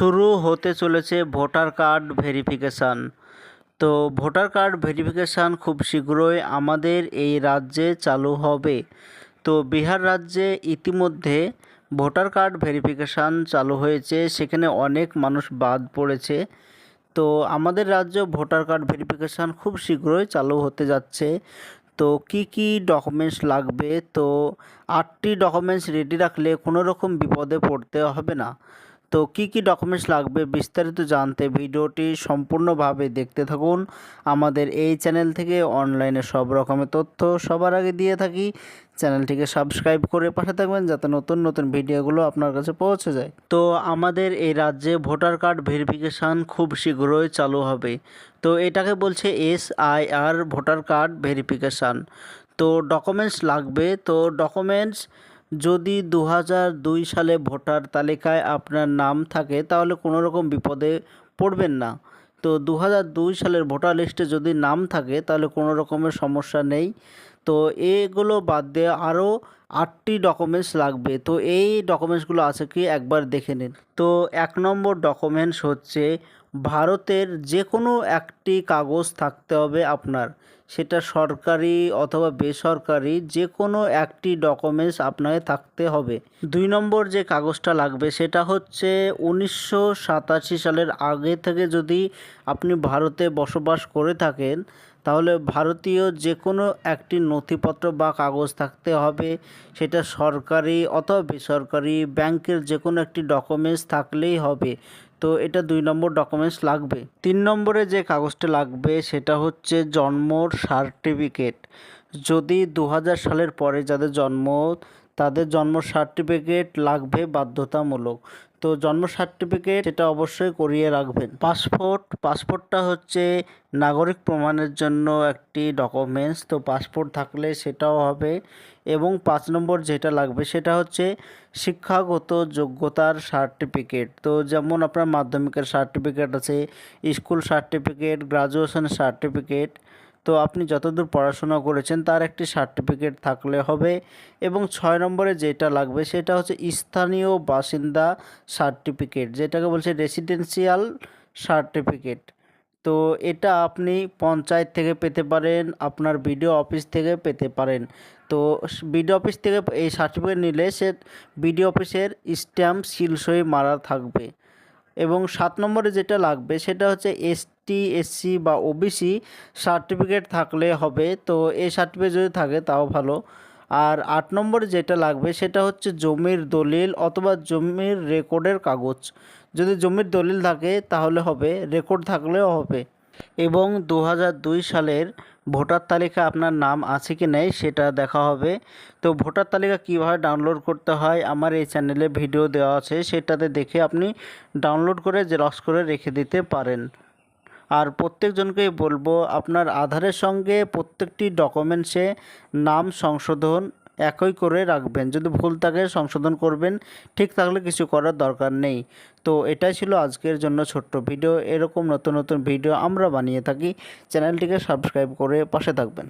শুরু হতে চলেছে ভোটার কার্ড ভেরিফিকেশান। তো ভোটার কার্ড ভেরিফিকেশান খুব শীঘ্রই আমাদের এই রাজ্যে চালু হবে। তো বিহার রাজ্যে ইতিমধ্যে ভোটার কার্ড ভেরিফিকেশান চালু হয়েছে, সেখানে অনেক মানুষ বাদ পড়েছে। তো আমাদের রাজ্য ভোটার কার্ড ভেরিফিকেশান খুব শীঘ্রই চালু হতে যাচ্ছে। তো কি কি ডকুমেন্টস লাগবে? তো আটটি ডকুমেন্টস রেডি রাখলে কোনো রকম বিপদে পড়তে হবে না। তো কি কি ডকুমেন্টস লাগবে বিস্তারিত জানতে ভিডিওটি সম্পূর্ণভাবে দেখতে থাকুন। আমাদের এই চ্যানেল থেকে অনলাইনে সব রকমের তথ্য সবার আগে দিয়ে থাকি। চ্যানেলটিকে সাবস্ক্রাইব করে পাশে থাকবেন যাতে নতুন নতুন ভিডিওগুলো আপনার কাছে পৌঁছে যায়। তো আমাদের এই রাজ্যে ভোটার কার্ড ভেরিফিকেশান খুব শীঘ্রই চালু হবে। তো এটাকে বলছে S I R voter card verification তো ডকুমেন্টস লাগবে। তো ডকুমেন্টস যদি দু দুই সালে ভোটার তালিকায় আপনার নাম থাকে, তাহলে কোনো রকম বিপদে পড়বেন না। তো দু দুই সালের ভোটার লিস্টে যদি নাম থাকে, তাহলে কোনো রকমের সমস্যা নেই। তো এগুলো বাদ দিয়ে আরও আটটি ডকুমেন্টস লাগবে। তো এই ডকুমেন্টসগুলো আছে কি? একবার দেখে নিন। তো এক নম্বর ডকুমেন্টস হচ্ছে ভারতের যে কোনো একটি কাগজ থাকতে হবে আপনার। সেটা সরকারি অথবা বেসরকারি যে কোনো একটি ডকুমেন্টস আপনাকে থাকতে হবে। দুই নম্বর যে কাগজটা লাগবে সেটা হচ্ছে উনিশশো সাতাশি সালের আগে থেকে যদি আপনি ভারতে বসবাস করে থাকেন, তাহলে ভারতীয় যে কোনো একটি নথিপত্র বা কাগজ থাকতে হবে। সেটা সরকারি অথবা বেসরকারি ব্যাংকের যে কোনো একটি ডকুমেন্টস থাকলেই হবে। তো এটা দুই নম্বর ডকুমেন্টস লাগবে। তিন নম্বরে যে কাগজটা লাগবে সেটা হচ্ছে জন্মর সার্টিফিকেট যদি দু হাজার সালের পরে যাদের জন্ম তাদের জন্ম সার্টিফিকেট লাগবে বাধ্যতামূলক। তো জন্ম সার্টিফিকেট এটা অবশ্যই করিয়ে রাখবেন। পাসপোর্ট পাসপোর্টটা হচ্ছে নাগরিক প্রমাণের জন্য একটি ডকুমেন্টস তো পাসপোর্ট থাকলে সেটাও হবে। এবং পাঁচ নম্বর যেটা লাগবে সেটা হচ্ছে শিক্ষাগত যোগ্যতার সার্টিফিকেট তো যেমন আপনার মাধ্যমিকের সার্টিফিকেট আছে স্কুল সার্টিফিকেট গ্রাজুয়েশন সার্টিফিকেট তো আপনি যতদূর পড়াশোনা করেছেন, তার একটি সার্টিফিকেট থাকলে হবে এবং ছয় নম্বরে যেটা লাগবে সেটা হচ্ছে স্থানীয় বাসিন্দা সার্টিফিকেট, যেটাকে বলছে রেসিডেন্সিয়াল সার্টিফিকেট। তো এটা আপনি পঞ্চায়েত থেকে পেতে পারেন, আপনার বিডিও অফিস থেকে পেতে পারেন। তো বিডিও অফিস থেকে এই সার্টিফিকেট নিলে সে বিডিও অফিসের স্ট্যাম্প সিলসই মারা থাকবে। এবং সাত নম্বরে যেটা লাগবে সেটা হচ্ছে এসটি এসসি বা ওবিসি সার্টিফিকেট থাকলে হবে। তো এই সার্টিফিকেট যদি থাকে তাও ভালো। আর আট নম্বরে যেটা লাগবে সেটা হচ্ছে জমির দলিল অথবা জমির রেকর্ডের কাগজ। যদি জমির দলিল থাকে তাহলে হবে রেকর্ড থাকলেও হবে। এবং দু হাজার দুই সালের ভোটার তালিকা আপনার নাম আছে কি নেই সেটা দেখা হবে। তো ভোটার তালিকা কীভাবে ডাউনলোড করতে হয়? আমার এই চ্যানেলে ভিডিও দেওয়া আছে, সেটাতে দেখে আপনি ডাউনলোড করে জেরক্স করে রেখে দিতে পারেন। আর প্রত্যেকজনকেই বলব, আপনার আধারের সঙ্গে প্রত্যেকটি ডকুমেন্টসে নাম সংশোধন একই করে রাখবেন। যদি ভুল থাকে সংশোধন করবেন, ঠিক থাকলে কিছু করার দরকার নেই। তো এটাই ছিল আজকের জন্য ছোট্ট ভিডিও। এরকম নতুন নতুন ভিডিও আমরা বানিয়ে থাকি। চ্যানেলটিকে সাবস্ক্রাইব করে পাশে থাকবেন।